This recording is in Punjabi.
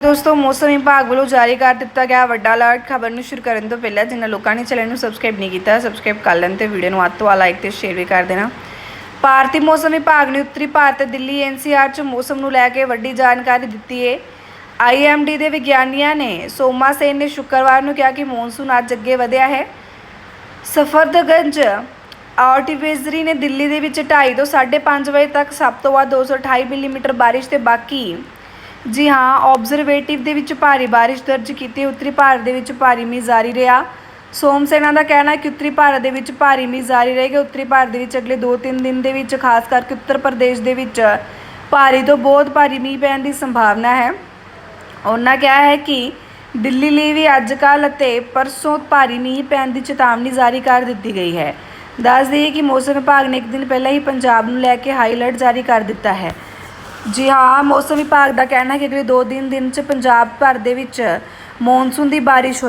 ਦੋਸਤੋ, ਮੌਸਮ ਵਿਭਾਗ ਵੱਲੋਂ ਜਾਰੀ ਕਰ ਦਿੱਤਾ ਗਿਆ ਵੱਡਾ ਅਲਰਟ ਖਬਰ ਨੂੰ ਸ਼ੁਰੂ ਕਰਨ ਤੋਂ ਪਹਿਲਾਂ ਜਿਨ੍ਹਾਂ ਲੋਕਾਂ ਨੇ ਚੈਨਲ ਨੂੰ ਸਬਸਕ੍ਰਾਈਬ ਨਹੀਂ ਕੀਤਾ ਸਬਸਕ੍ਰਾਈਬ ਕਰ ਲੈਣ ਤੇ ਵੀਡੀਓ ਨੂੰ ਅੱਧ ਤੋਂ ਵੱਧ ਲਾਈਕ ਤੇ ਸ਼ੇਅਰ ਵੀ ਕਰ ਦੇਣਾ। ਭਾਰਤੀ ਮੌਸਮ ਵਿਭਾਗ ਨੇ ਉੱਤਰੀ ਭਾਰਤ ਤੇ ਦਿੱਲੀ ਐਨਸੀਆਰ ਚ ਮੌਸਮ ਨੂੰ ਲੈ ਕੇ ਵੱਡੀ ਜਾਣਕਾਰੀ ਦਿੱਤੀ ਹੈ ਆਈਐਮਡੀ ਦੇ ਵਿਗਿਆਨੀਆਂ ਨੇ ਸੋਮਾ ਸੇਨ ਨੇ ਸ਼ੁੱਕਰਵਾਰ ਨੂੰ ਕਿਹਾ ਕਿ ਮੌਨਸੂਨ ਅੱਜ ਅੱਗੇ ਵਧਿਆ ਹੈ। ਸਫਰਦਗੰਜ ਆਰਟੀਵੇਜ਼ਰੀ ਨੇ ਦਿੱਲੀ ਦੇ ਵਿੱਚ 2:30 ਤੋਂ 5:30 ਵਜੇ ਤੱਕ ਸਭ ਤੋਂ ਵੱਧ 228 ਮਿਲੀਮੀਟਰ ਬਾਰਿਸ਼ ਤੇ ਬਾਕੀ ਜੀ ਹਾਂ ਆਬਜ਼ਰਵੇਟਿਵ ਦੇ ਵਿੱਚ ਭਾਰੀ ਬਾਰਿਸ਼ ਦਰਜ ਕੀਤੀ, ਉੱਤਰੀ ਭਾਰਤ ਦੇ ਵਿੱਚ ਭਾਰੀ ਮੀਂਹ ਜਾਰੀ ਰਿਹਾ। ਸੋਮ ਸੈਨਾ ਦਾ ਕਹਿਣਾ ਹੈ ਕਿ ਉੱਤਰੀ ਭਾਰਤ ਦੇ ਵਿੱਚ ਭਾਰੀ ਮੀਂਹ ਜਾਰੀ ਰਹੇਗਾ। ਉੱਤਰੀ ਭਾਰਤ ਦੇ ਵਿੱਚ ਅਗਲੇ 2-3 ਦਿਨ ਦੇ ਵਿੱਚ, ਖਾਸ ਕਰਕੇ ਉੱਤਰ ਪ੍ਰਦੇਸ਼ ਦੇ ਵਿੱਚ, ਭਾਰੀ ਤੋਂ ਬਹੁਤ ਭਾਰੀ ਮੀਂਹ ਪੈਣ ਦੀ ਸੰਭਾਵਨਾ ਹੈ। ਉਹਨਾਂ ਕਿਹਾ ਹੈ ਕਿ ਦਿੱਲੀ ਲਈ ਵੀ ਅੱਜ ਕੱਲ੍ਹ ਅਤੇ ਪਰਸੋਂ ਭਾਰੀ ਮੀਂਹ ਪੈਣ ਦੀ ਚੇਤਾਵਨੀ ਜਾਰੀ ਕਰ ਦਿੱਤੀ ਗਈ ਹੈ। ਦੱਸ ਦਈਏ ਕਿ ਮੌਸਮ ਵਿਭਾਗ ਨੇ ਇੱਕ ਦਿਨ ਪਹਿਲਾਂ ਹੀ ਪੰਜਾਬ ਨੂੰ ਲੈ ਕੇ ਹਾਈ ਅਲਰਟ ਜਾਰੀ ਕਰ ਦਿੱਤਾ ਹੈ। ਜੀ ਹਾਂ, ਮੌਸਮ ਵਿਭਾਗ ਦਾ ਕਹਿਣਾ ਹੈ ਕਿ ਅਗਲੇ 2 ਦਿਨ ਦਿਨ ਚ ਪੰਜਾਬ ਭਰ ਦੇ ਵਿੱਚ ਮੌਨਸੂਨ ਦੀ ਬਾਰਿਸ਼ ਹੋ